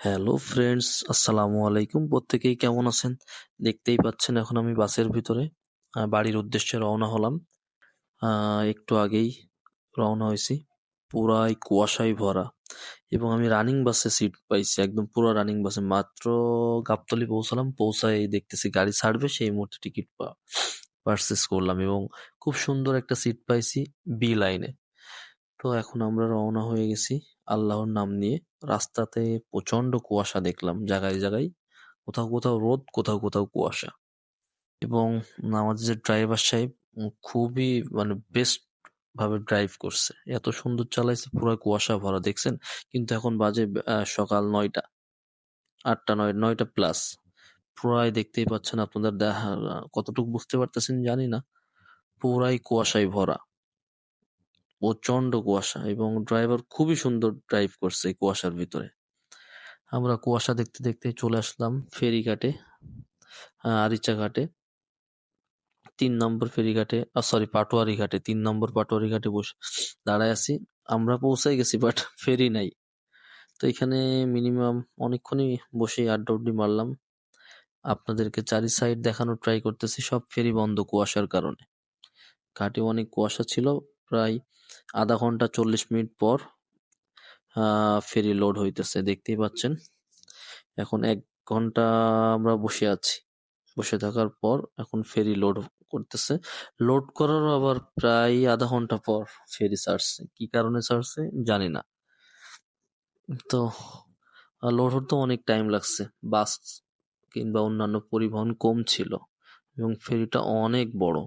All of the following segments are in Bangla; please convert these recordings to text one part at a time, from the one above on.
হ্যালো ফ্রেন্ডস আসসালামু আলাইকুম। প্রত্যেকেই কেমন আছেন? দেখতেই পাচ্ছেন এখন আমি বাসের ভিতরে বাড়ির উদ্দেশ্যে রওনা হলাম। একটু আগেই রওনা হয়েছি। পুরাই কুয়াশায় ভরা এবং আমি রানিং বাসে সিট পাইছি, একদম পুরো রানিং বাসে মাত্র গাবতলি পৌঁছালাম পৌঁছায় দেখতেছি গাড়ি ছাড়বে, সেই মুহূর্তে টিকিট পারচেস করলাম এবং খুব সুন্দর একটা সিট পাইছি বি লাইনে তো এখন আমরা রওনা হয়ে গেছি আল্লাহর নাম নিয়ে। রাস্তাতে প্রচণ্ড কুয়াশা দেখলাম, জায়গায় জায়গায়। কোথাও কোথাও রোদ, কোথাও কোথাও কুয়াশা। এবং আমাদের যে ড্রাইভার সাহেব খুবই মানে বেস্ট ভাবে ড্রাইভ করছে। এত সুন্দর চালাইছে, পুরো কুয়াশা ভরা, দেখছেন? কিন্তু এখন বাজে সকাল নয়টা, আটটা নয়, নয়টা প্লাস পুরাই দেখতেই পাচ্ছেন আপনাদের দেখা কতটুকু বুঝতে পারতেছেন জানি না। পুরাই কুয়াশায় ভরা। প্রচণ্ড কুয়াশা এবং ড্রাইভার খুবই সুন্দর ড্রাইভ করছে কুয়াশার ভিতরে। আমরা কুয়াশা দেখতে দেখতে চলে আসলাম ফেরিঘাটে আরিচা ঘাটে তিন নম্বর ফেরিঘাটে সরি পাটোয়ারি ঘাটে তিন নম্বর পাটোয়ারি ঘাটে বসে দাঁড়ায় আছি। আমরা পৌঁছাই গেছি বাট ফেরি নাই। তো এখানে মিনিমাম অনেকক্ষণই বসে আড্ডা উড্ডি মারলাম। আপনাদেরকে চারি সাইড দেখানোর ট্রাই করতেছি, সব ফেরি বন্ধ কুয়াশার কারণে। ঘাটে অনেক কুয়াশা ছিল, প্রায় আধা ঘণ্টা চল্লিশ মিনিট পর ফেরি লোড হইতেছে, দেখতেই পাচ্ছেন। এখন এক ঘণ্টা আমরা বসে আছি। বসে থাকার পর এখন ফেরি লোড করতেছে। লোড করার আবার প্রায় আধা ঘণ্টা পর ফেরি ছাড়ছে। কি কারণে ছাড়ছে জানি না। তো লোড হতে অনেক টাইম লাগছে। বাস কিংবা অন্যান্য পরিবহন কম ছিল এবং ফেরিটা অনেক বড়।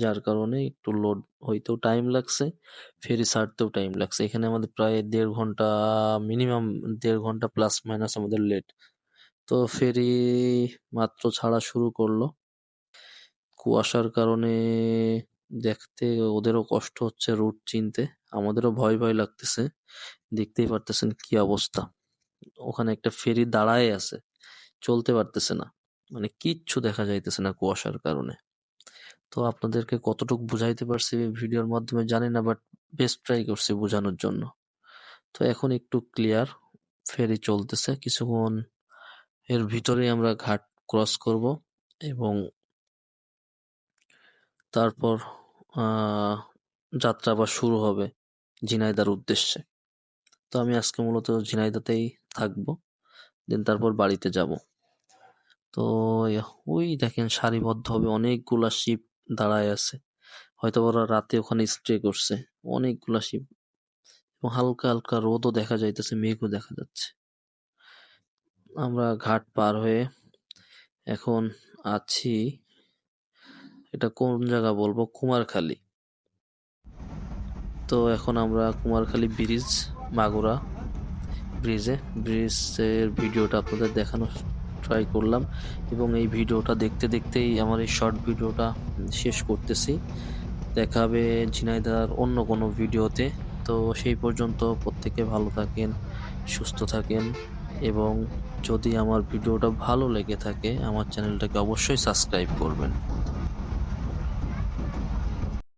যার কারণে একটু লোড হইতেও টাইম লাগছে, ফেরি ছাড়তেও টাইম লাগছে। এখানে আমাদের প্রায় দেড় ঘণ্টা মিনিমাম দেড় ঘণ্টা প্লাস মাইনাস আমাদের লেট তো ফেরি মাত্র ছাড়া শুরু করল। কুয়াশার কারণে দেখতে ওদেরও কষ্ট হচ্ছে রুট চিনতে। আমাদেরও ভয় ভয় লাগতেছে। দেখতেই পারতেছেন কি অবস্থা। ওখানে একটা ফেরি দাঁড়ায় আছে। চলতে পারতেছে না। মানে কিচ্ছু দেখা যাইতেছে না কুয়াশার কারণে। তো আপনাদেরকে কতটুকু বুঝাইতে পারছি ভিডিওর মাধ্যমে জানি না বাট বেস্ট ট্রাই করছি বোঝানোর জন্য। তো এখন একটু ক্লিয়ার ফেরি চলতেছে। কিছুক্ষণ এর ভিতরেই আমরা ঘাট ক্রস করব এবং তারপর যাত্রা আবার শুরু হবে ঝিনাইদার উদ্দেশ্যে। তো আমি আজকে মূলত ঝিনাইদাতেই থাকব, দেন তারপর বাড়িতে যাব। তো ওই দেখেন সারিবদ্ধভাবে অনেকগুলা শিপ দাঁড়ায় আছে। হয়তো ওরা রাতে ওখানে স্টে করছে। অনেকগুলা শিপ এবং হালকা হালকা রোদও দেখা যাইতেছে, মেঘও দেখা যাচ্ছে। আমরা ঘাট পার হয়ে এখন আছি, এটা কোন জায়গা বলব? কুমারখালী। তো এখন আমরা কুমারখালী ব্রিজ মাগুরা ব্রিজে ব্রিজের ভিডিওটা আপনাদের দেখানোর ট্রাই করলাম এবং এই ভিডিওটা দেখতে দেখতেই আমার এই শর্ট ভিডিওটা শেষ করতেছি। দেখা হবে ঝিনাইদার অন্য কোনো ভিডিওতে। তো সেই পর্যন্ত প্রত্যেকে ভালো থাকেন, সুস্থ থাকেন এবং যদি আমার ভিডিওটা ভালো লেগে থাকে, আমার চ্যানেলটাকে অবশ্যই সাবস্ক্রাইব করবেন।